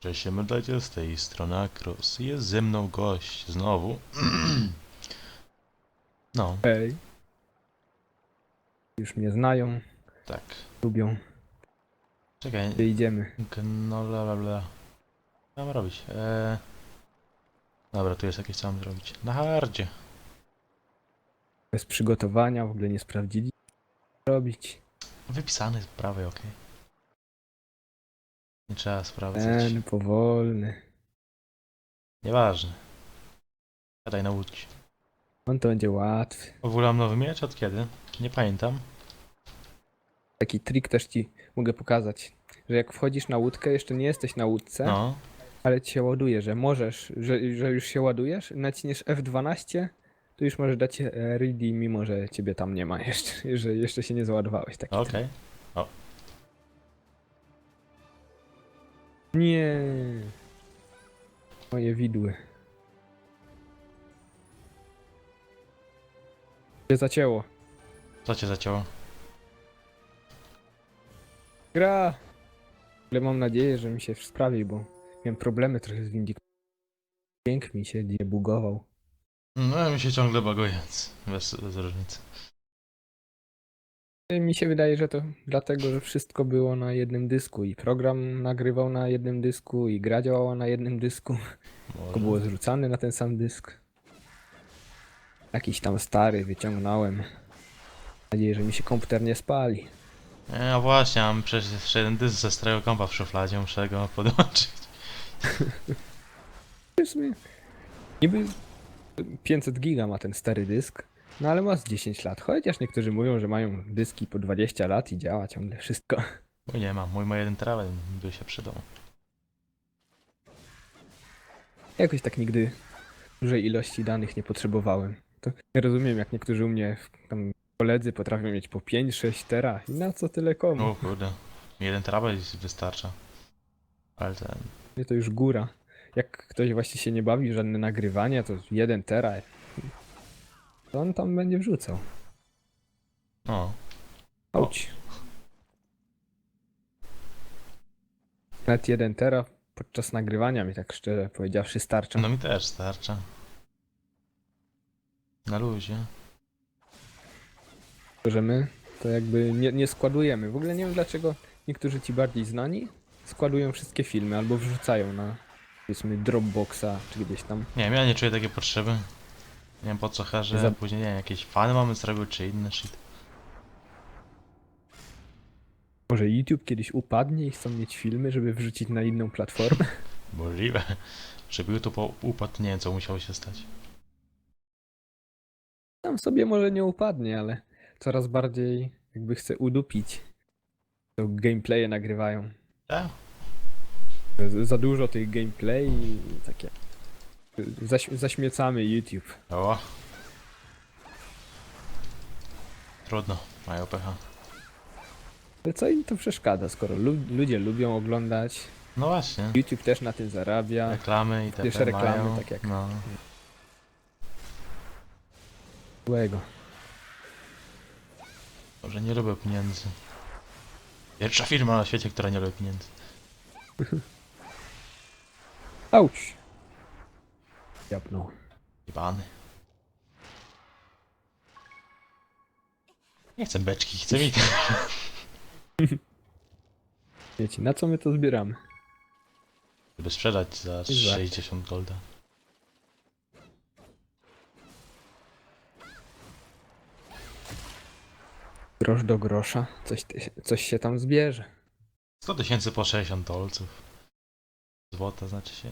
Cześć, mydlecie z tej strony Akros. Jest ze mną gość znowu. No, Hej. Już mnie znają, tak. lubią, Czekaj, gdzie idziemy. no bla bla bla. Co mam robić? Eee... Dobra, tu jest jakieś co mam zrobić. Na hardzie. Bez przygotowania, w ogóle nie sprawdzili. co Robić. Wypisany z prawej, okej. Nie trzeba sprawdzać. Ten powolny. Nieważne. Gadaj na łódź. On to będzie łatwy. W ogóle mam nowy miecz? Od kiedy? Nie pamiętam. Taki trik też ci mogę pokazać. Że jak wchodzisz na łódkę, jeszcze nie jesteś na łódce, No. ale ci się ładuje, że możesz, że, że już się ładujesz, naciśniesz F12, to już możesz dać e, ready, mimo że ciebie tam nie ma jeszcze, że jeszcze się nie załadowałeś. Taki Okej. Nie. Moje widły. Się zacięło. Co cię zacięło? Gra! Ale mam nadzieję, że mi się sprawi, bo miałem problemy trochę z Windic. Dźwięk mi się nie bugował. No, mi się ciągle baguje, więc bez, bez różnicy. Mi się wydaje, że to dlatego, że wszystko było na jednym dysku i program nagrywał na jednym dysku i gra działała na jednym dysku. Tylko było zrzucane na ten sam dysk. Jakiś tam stary wyciągnąłem. Mam nadzieję, że mi się komputer nie spali. Nie, No właśnie, mam przecież jeszcze jeden dysk ze starego kompa w szufladzie, muszę go podłączyć. W sumie niby 500 giga ma ten stary dysk, no ale ma z 10 lat. Chociaż niektórzy mówią, że mają dyski po 20 lat i działa ciągle wszystko. Mój nie mam, mój ma jeden terawat, by się przydał. Jakoś tak nigdy dużej ilości danych nie potrzebowałem. To nie rozumiem, jak niektórzy u mnie tam koledzy potrafią mieć po 5-6 tera i na co tyle komu? O kurde, jeden terawat wystarcza. Ale ten... Nie to już góra. Jak ktoś właśnie się nie bawi w żadne nagrywania, to 1 tera. To on tam będzie wrzucał. O, Auć. Nawet 1 tera podczas nagrywania mi tak szczerze powiedziawszy starcza. no mi też starcza. Na luzie. że my to jakby nie, nie składujemy. W ogóle nie wiem dlaczego niektórzy ci bardziej znani składują wszystkie filmy albo wrzucają na powiedzmy Dropboxa czy gdzieś tam. Nie wiem, ja nie czuję takiej potrzeby. Nie wiem po co że Za- później nie wiem, jakieś fany mamy zrobił, czy inny shit. Może YouTube kiedyś upadnie i chcą mieć filmy, żeby wrzucić na inną platformę. Możliwe. Żeby YouTube upadł, nie wiem co musiało się stać. Tam sobie może nie upadnie, ale coraz bardziej jakby chce udupić. To gameplaye nagrywają. Tak? Z- Za dużo tych gameplay i takie. Zaś, zaśmiecamy YouTube. O. Trudno, mają pecha. Ale co im to przeszkadza, skoro lu ludzie lubią oglądać, No właśnie. YouTube też na tym zarabia. Reklamy i te Pierwsze reklamy, mają. tak jak- No. Złego. Może nie lubię pieniędzy. Pierwsza firma na świecie, która nie lubi pieniędzy. Auć! Japnął. Jebany. Nie chcę beczki, chcę mi... Wiecie, na co my to zbieramy? Żeby sprzedać za warto. 60 golda. Grosz do grosza, coś, ty- coś się tam zbierze. 100 tysięcy po 60 dolców. Złota znaczy się.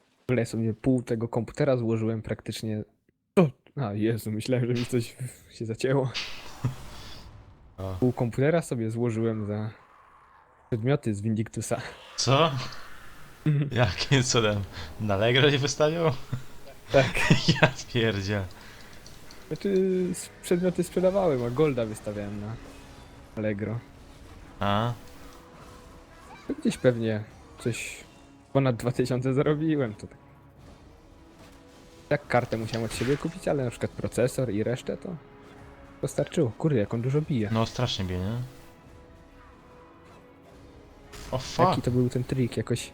W ogóle sobie pół tego komputera złożyłem praktycznie... O! A Jezu, myślałem, że mi coś się zacięło. Pół komputera sobie złożyłem za przedmioty z Vindictusa. Co? Jakim cudem? Na Allegro nie wystawiał? Tak. Ja pierdzie. Znaczy, przedmioty sprzedawałem, a Golda wystawiałem na Allegro. A? Gdzieś pewnie coś ponad 2000 zarobiłem. To tak. Kartę musiałem od siebie kupić, ale na przykład procesor i resztę to postarczyło. Kurde, jak on dużo bije. No strasznie bie, nie? O fuck. Jaki to był ten trik? Jakoś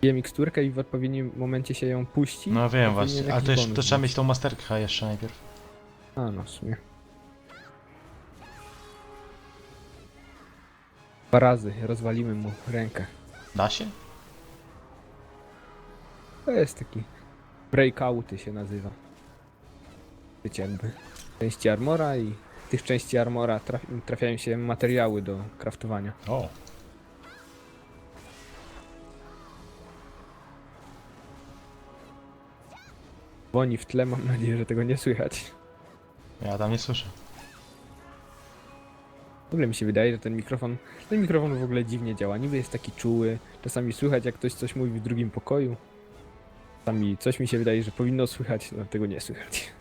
pije miksturkę i w odpowiednim momencie się ją puści? No wiem powinien właśnie, ale jakiś to, jeszcze, bonus to trzeba mieć tą masterkę jeszcze najpierw. A no w sumie. Dwa razy rozwaliłem mu rękę. Da się? To jest taki breakouty się nazywa. Wiecie jakby. Części armora i w tych części armora traf trafiają się materiały do craftowania. O. Woni w tle, mam nadzieję, że tego nie słychać. Ja tam nie słyszę. W ogóle mi się wydaje, że ten mikrofon, ten mikrofon w ogóle dziwnie działa. Niby jest taki czuły, czasami słychać jak ktoś coś mówi w drugim pokoju. Czasami coś mi się wydaje, że powinno słychać, no tego nie słychać.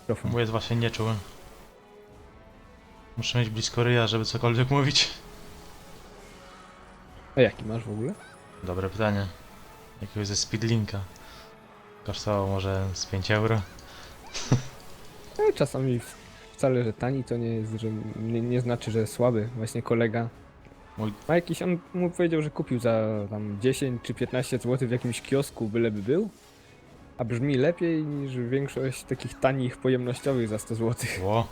Mikrofon. Jest właśnie nieczuły. Muszę mieć blisko ryja, żeby cokolwiek mówić. A jaki masz w ogóle? Dobre pytanie. Jakiegoś ze Speedlinka. Kosztowało może z 5 euro. No, czasami wcale, że tani to nie jest, że nie, nie znaczy, że słaby. Właśnie kolega Mój- ma jakiś, on mu powiedział, że kupił za tam 10 czy 15 zł w jakimś kiosku, byleby był. A brzmi lepiej niż większość takich tanich pojemnościowych za 100 zł. Ło.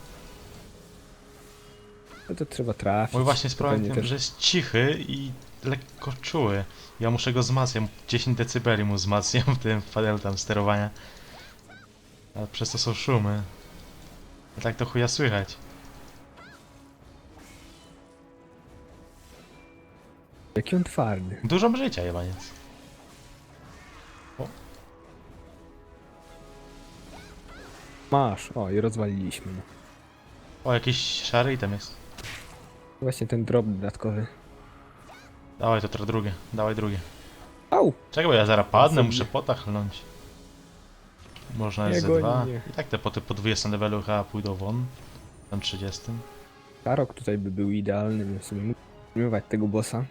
No to trzeba trafić. Mój właśnie problem pewnie tym, też- że jest cichy i lekko czuły. Ja muszę go wzmacniać. 10 dB mu wzmacniam w tym panelu tam sterowania. A przez to są szumy. A tak to chuja słychać. Jaki on twardy. Dużo życia jebaniec. Masz. O, i rozwaliliśmy. No. O, jakiś szary item jest. Właśnie ten drop dodatkowy. Dawaj to teraz drugie. Dawaj drugie. Au! Czekaj, bo ja zaraz padnę, muszę potachnąć. Można Nie jest ze goni dwa. I tak te poty po 20 levelu chyba pójdą won. Tam 30. Karok tutaj by był idealny, bym sobie mógł tego bossa.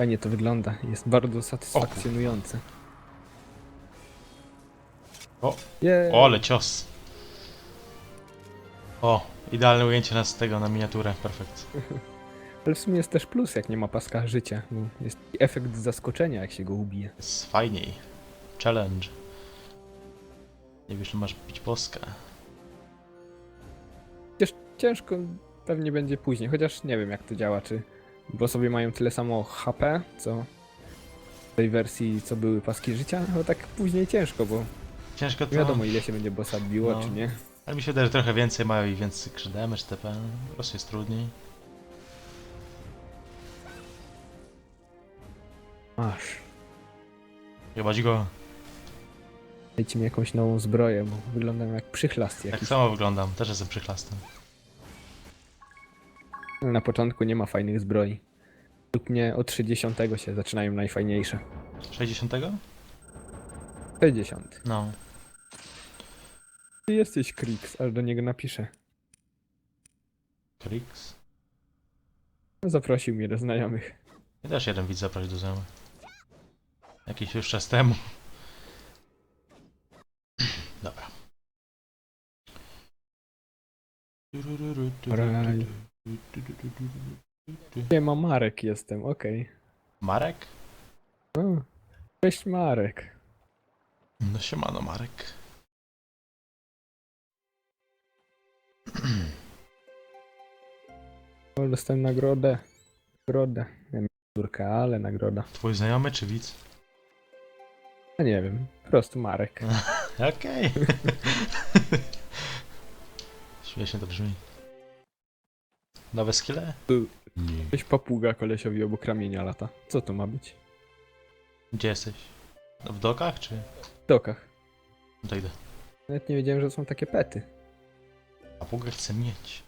Fajnie to wygląda, jest bardzo satysfakcjonujące. O. Je, O, ale cios. O, idealne ujęcie na z tego na miniaturę, perfekt. Ale w sumie jest też plus, jak nie ma paska życia. Bo jest taki efekt zaskoczenia, jak się go ubije. Jest fajniej. Challenge. Nie wiesz, że masz bić boska. Chociaż ciężko pewnie będzie później, chociaż nie wiem jak to działa, czy bo sobie mają tyle samo HP, co w tej wersji, co były paski życia, no tak później ciężko, bo Ciężko to... nie wiadomo ile się będzie bossa biło, No. czy nie. Ale mi się wydaje, że trochę więcej mają i więcej krzydemy, TP. Po prostu jest trudniej. Masz. Chyba go. Dajcie mi jakąś nową zbroję, bo wyglądam jak przychlast Tak jakiś. samo wyglądam, też jestem przychlastem. Na początku nie ma fajnych zbroi. Lub nie od 60 się zaczynają najfajniejsze. 60? 60. No. Ty jesteś Krix, aż do niego napiszę. Krix. Zaprosił mnie do znajomych. Ja też jeden widz zaprosił do znajomych. Jakiś już czas temu. Dobra. Raj. Nie ma Marek jestem, okej. Marek? Cześć Marek. No siemano Marek. O, dostałem nagrodę. Nagrodę. Nie wiem, córka, ale nagroda. Twój znajomy czy widz? A nie wiem, po prostu Marek. Okej. Śmiesznie to brzmi. Nowe skille? Nie. Coś papuga kolesiowi obok ramienia lata. Co to ma być? Gdzie jesteś? No w dokach czy? W dokach. No to idę. Nawet nie wiedziałem, że są takie pety. A pugę chcę mieć.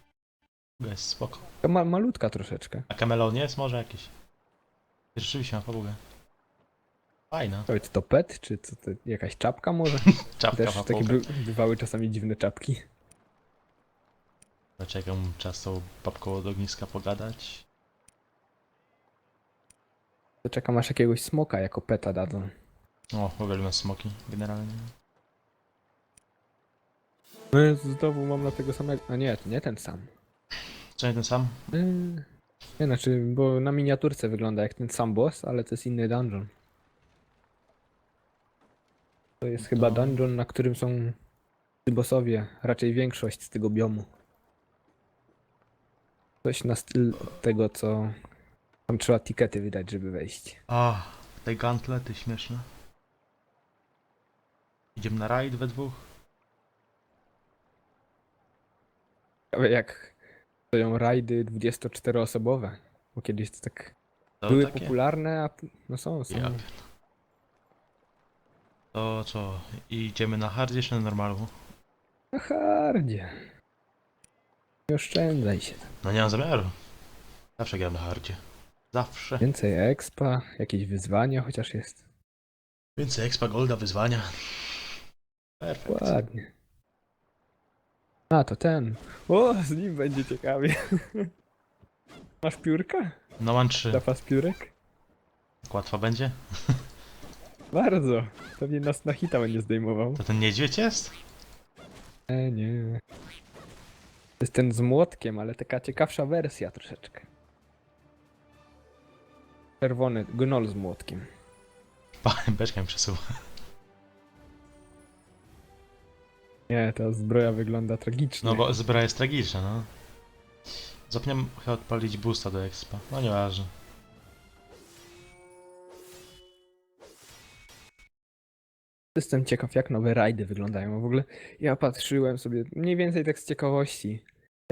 Puga jest spoko. To ma malutka troszeczkę. A kamelon jest może jakiś? Rzeczywiście ma papugę. Fajna. Powiedz, to pet, czy co to, jakaś czapka może? Czapka Też takie papugę. by, bywały czasami dziwne czapki. Zaczekam czas z tą babką od ogniska pogadać. Czekam aż jakiegoś smoka jako peta dadzą. O, uwielbiam smoki generalnie. No Jezu, znowu mam na tego samego. A nie, to nie ten sam. Co nie ten sam? Yy, Nie, znaczy, bo na miniaturce wygląda jak ten sam boss, ale to jest inny dungeon. To jest chyba To- dungeon, na którym są bossowie, raczej większość z tego biomu. Coś na styl tego, co tam trzeba tikety wydać, żeby wejść. A, te gantlety śmieszne. Idziemy na rajd we dwóch? Ale jak stoją rajdy 24-osobowe, bo kiedyś to tak To były takie? popularne, a p- no są, są. Ja pier- To co, idziemy na hardzie czy na normalu? Na hardzie. Nie oszczędzaj się. No nie mam zamiaru. Zawsze gram na hardzie. Zawsze. Więcej expa, jakieś wyzwania chociaż jest. Więcej expa, golda, wyzwania. Perfekt. Ładnie. A, to ten. O, z nim będzie ciekawie. Masz piórka? No mam trzy. Zapas piórek? Łatwo będzie? Bardzo. Pewnie nas na hita będzie zdejmował. To ten niedźwiedź jest? E, nie. To jest ten z młotkiem, ale taka ciekawsza wersja troszeczkę. Czerwony gnol z młotkiem. Pa, Beczka mi przesuwa. Nie, ta zbroja wygląda tragicznie. No bo zbroja jest tragiczna, no. Zapomniałem chyba odpalić boosta do expa. No nieważne. Jestem ciekaw, jak nowe rajdy wyglądają. W ogóle ja patrzyłem sobie mniej więcej tak z ciekawości,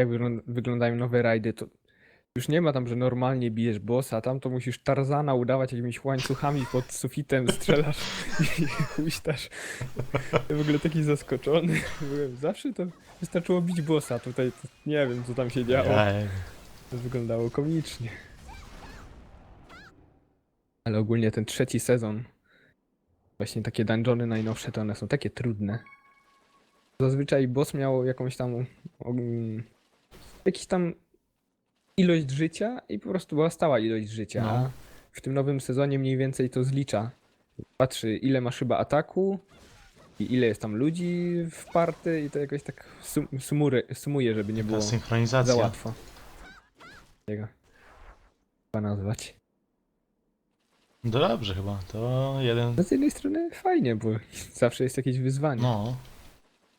jak wygląd- wyglądają nowe rajdy. To już nie ma tam, że normalnie bijesz bossa, tam to musisz Tarzana udawać jakimiś łańcuchami pod sufitem, strzelasz i huśtasz. Ja w ogóle taki zaskoczony byłem. Zawsze to wystarczyło bić bossa, tutaj nie wiem, co tam się działo. To wyglądało komicznie. Ale ogólnie ten trzeci sezon, właśnie takie dungeony najnowsze, to one są takie trudne. Zazwyczaj boss miał jakąś tam jakiś tam ilość życia i po prostu była stała ilość życia. No. A w tym nowym sezonie mniej więcej to zlicza. Patrzy ile masz chyba ataku i ile jest tam ludzi w party i to jakoś tak sum, sumury, sumuje, żeby nie było za synchronizacja. łatwo. Jego. Chyba nazwać. No dobrze chyba, to jeden... No z jednej strony fajnie, bo zawsze jest jakieś wyzwanie. No.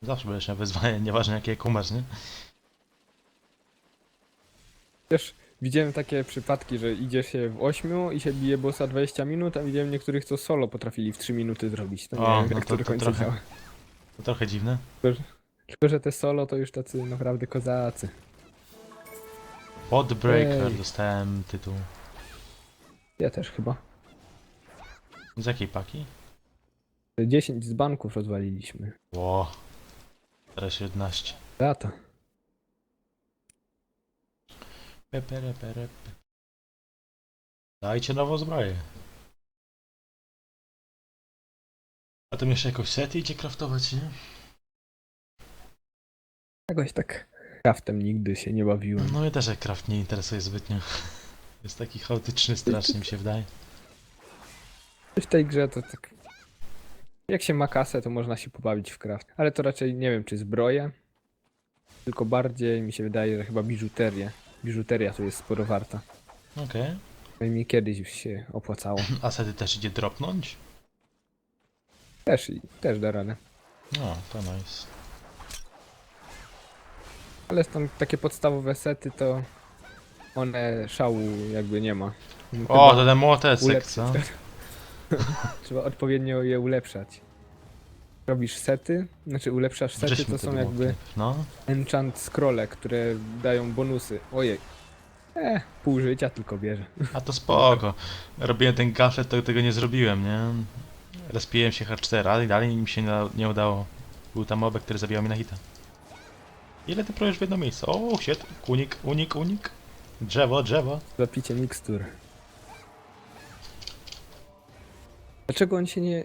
Zawsze będziesz miał wyzwanie, nieważne jakie kumasz, nie? Też widziałem takie przypadki, że idzie się w 8 i się bije bossa 20 minut, a widziałem niektórych, co solo potrafili w 3 minuty zrobić. To nie O, wiem, no jak to- to do końca trochę- działa. To trochę dziwne. Tylko, że te solo to już tacy naprawdę kozacy. Podbreaker Ej. dostałem tytuł. Ja też chyba. Z jakiej paki? 10 z banków rozwaliliśmy. Ło. Teraz 11. Lata. Dajcie nową zbroję. A tam jeszcze jakoś sety idzie craftować, nie? Jakoś tak craftem nigdy się nie bawiłem. No mnie też jak craft nie interesuje zbytnio. Jest taki chaotyczny strasznie mi się wydaje. W tej grze to tak. Jak się ma kasę, to można się pobawić w craft. Ale to raczej nie wiem, czy zbroje. Tylko bardziej mi się wydaje, że chyba biżuterię. Biżuteria tu jest sporo warta. Okej. No i mi kiedyś już się opłacało. A sety też idzie dropnąć? Też, też da radę. No, to nice. Ale tam takie podstawowe sety to one szału jakby nie ma. Chyba O, to ten ulepszyć. co? Trzeba odpowiednio je ulepszać. Robisz sety, znaczy ulepszasz sety, to są jakby. No, enchant scrolle, które dają bonusy. Ojej. Eh, pół życia tylko bierze. a to spoko. Robiłem ten gaflet, to tego nie zrobiłem, nie? Rozpiłem się H4, ale dalej mi się nie, nie udało. Był tam mobek, który zabijał mi na hita. Ile ty próbujesz w jedno miejsce? O, shit, unik, unik, unik. Drzewo, drzewo. Zapicie mikstur. Dlaczego on się nie,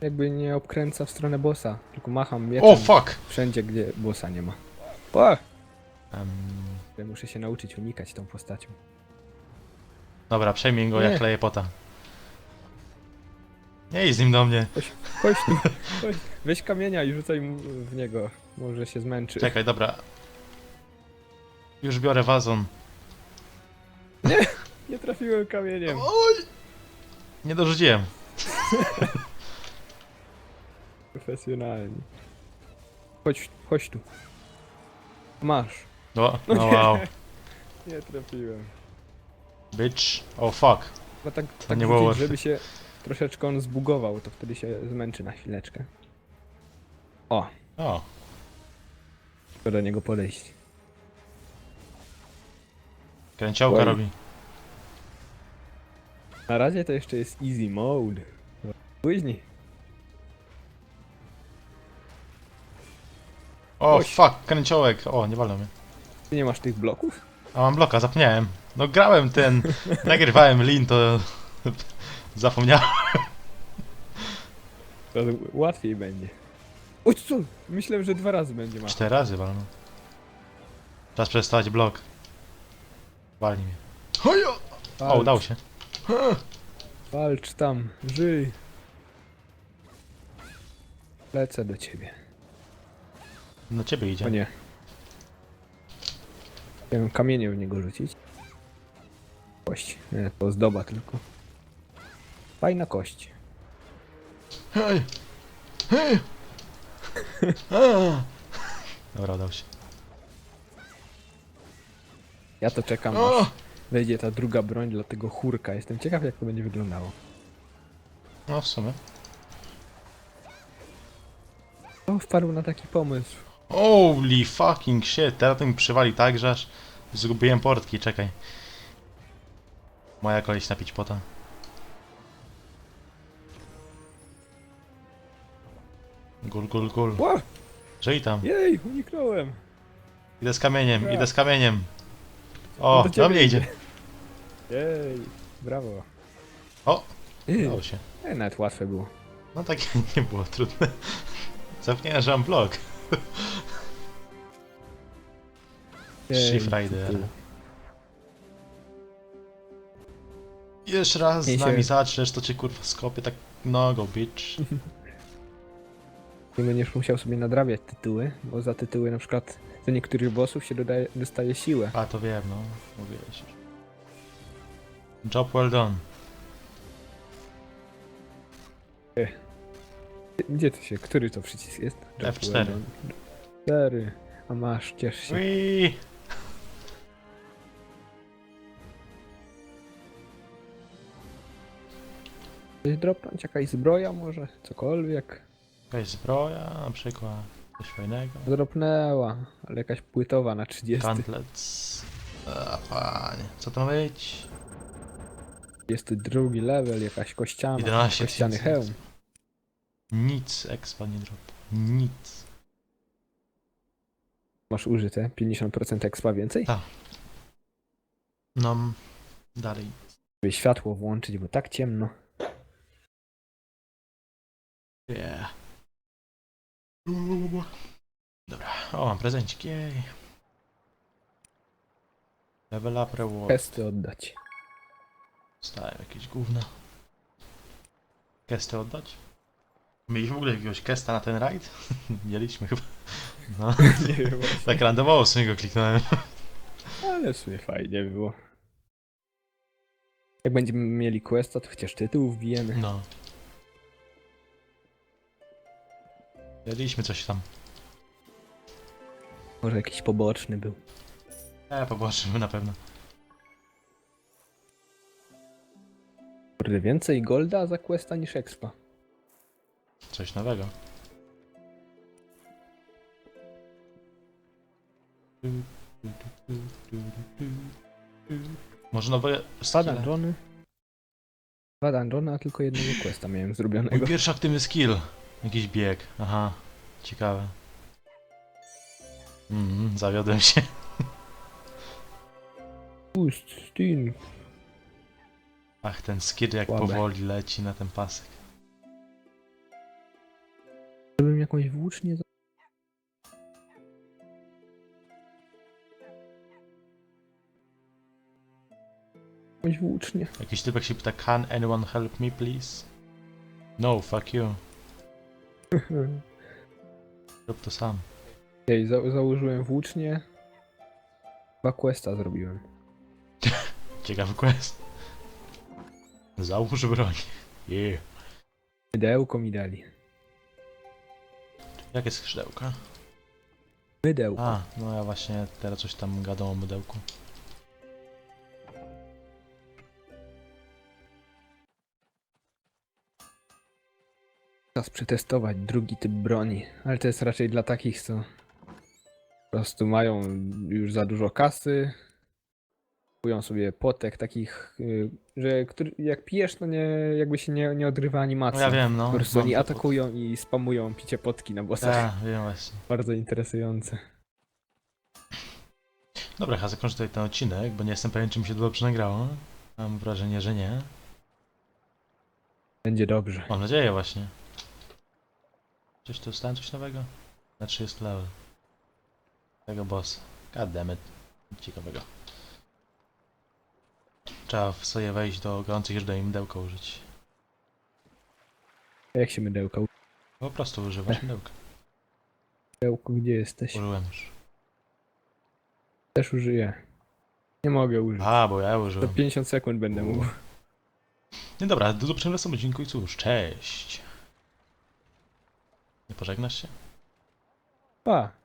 jakby nie obkręca w stronę bossa, tylko macham mieczem O, fuck! wszędzie, gdzie bossa nie ma. O! Em, Muszę się nauczyć unikać tą postacią. dobra, przejmij go Nie. jak kleje pota. Nie idź z nim do mnie. Chodź tu, chodź. Weź kamienia i rzucaj mu w niego. Może się zmęczy. Czekaj, dobra. Już biorę wazon. Nie trafiłem kamieniem. Oj! Nie dorzuciłem. Profesjonalnie. Chodź, chodź tu. Masz. O, no wow. Nie trafiłem. Bitch. Oh fuck. Bo tak, tak nie było rzucić, łatwe. żeby się troszeczkę on zbugował, to wtedy się zmęczy na chwileczkę. O, O, trzeba do niego podejść. kręciołka Oj. robi. Na razie to jeszcze jest easy mode. Później. O, Oś. fuck, kręciołek. O, nie walą mnie. Ty nie masz tych bloków? A mam bloka, zapomniałem. No grałem ten, nagrywałem lin, to zapomniałem. To łatwiej będzie. Oj, co? Myślałem, że dwa razy będzie masz. Cztery razy walno. Czas przestać blok. Walnij mnie. Hojo! O, udało się. Walcz tam, żyj. Lecę do ciebie. Do ciebie idzie. O nie. Chciałem kamienie w niego rzucić. Kość. Nie, to zdoba tylko. Fajna kość. Hej! Hej! A! Dobra, udało się. Ja to czekam, O! aż wejdzie ta druga broń dla tego chórka. Jestem ciekaw, jak to będzie wyglądało. No w sumie. O, wpadł na taki pomysł. Holy fucking shit, teraz to mi przywali tak, że aż zgubiłem portki, czekaj. Moja kolej napić pota. Gul, gul, gul. Ła! Żyj tam. Jej, uniknąłem. Idę z kamieniem, Dobra. idę z kamieniem. O, Do do, ciebie mnie idzie. Jej, brawo. O, udało się. e, nawet łatwe było. No tak nie było trudne. Mam blok. Shift Rider. Jeszcze raz Nie z się- nami zaczniesz, to cię kurwa skopię tak nogą, bitch. Nie będziesz musiał sobie nadrabiać tytuły, bo za tytuły na przykład do niektórych bossów się dodaje, dostaje siłę. A to wiem, no. Mówiłeś. Job well done. Gdzie to się, który to przycisk jest? F4. F4. A masz, ciesz się. Wii. Coś dropnąć, jakaś zbroja może? Cokolwiek. Jakaś zbroja, na przykład. Coś fajnego. Dropnęła, ale jakaś płytowa na 30. Gauntlets. A, panie. Co to ma być? Jest tu drugi level, jakaś kościana, 11 kościany hełm. Nic expa nie drop. Nic. Masz użyte 50% expa więcej? Tak. No. Dalej. Żeby światło włączyć, bo tak ciemno. Yeah. Dobra. O, mam prezencik. Jej. Level up reward. Pesty oddać. Stałem jakieś gówno. Kesty oddać? Mieliśmy w ogóle jakiegoś kesta na ten rajd? Mieliśmy chyba. No, Nie wiem tak randomowo sobie go kliknąłem. Ale w sumie fajnie było. Jak będziemy mieli questa, to chociaż tytuł wbijemy. No. Mieliśmy coś tam. Może jakiś poboczny był. E, poboczymy na pewno. Kurde, więcej golda za questa niż expa. Coś nowego. Może nowe skille? dungeony. Dwa dungeony, a tylko jednego questa miałem Mój zrobionego. pierwszy aktywny skill. Jakiś bieg. Aha. Ciekawe. Mhm, zawiodłem się. Pust, sting. Ach, ten skill jak Słabe. powoli leci na ten pasek. Jakąś włócznię... Jakąś włócznię. Jakiś typek się pyta, can anyone help me please? No, fuck you. Rób to sam. Ej, za założyłem włócznię. Dwa questa zrobiłem. Ciekawy quest. Załóż broń. Yeah. Mydełko mi dali. Jakie skrzydełka? Mydełko. A, no ja właśnie teraz coś tam gadam o mydełku. Czas przetestować drugi typ broni, ale to jest raczej dla takich, co po prostu mają już za dużo kasy, kupują sobie potek takich, y, że który, jak pijesz, to nie, jakby się nie, nie odgrywa No animacja. ja wiem, no. Po prostu oni atakują i spamują picie potki na bossach. Tak, wiem właśnie. Bardzo interesujące. Dobra, ja zakończę tutaj ten odcinek, bo nie jestem pewien, czy mi się dobrze nagrało. Mam wrażenie, że nie. Będzie dobrze. Mam nadzieję właśnie. Coś tu dostałem coś nowego? Na 30 level. Tego bossa. God damn it. Ciekawego. Trzeba w sobie wejść do gorących źródeł i mydełka użyć. A jak się mydełka? Po prostu używać mydełka. Mydełko, gdzie jesteś? Użyłem już. Też użyję. Nie mogę użyć. A, bo ja Za użyłem. 50 sekund będę mógł. No dobra, do zobaczenia w następnym odcinku i cóż, cześć. Nie pożegnasz się? Pa!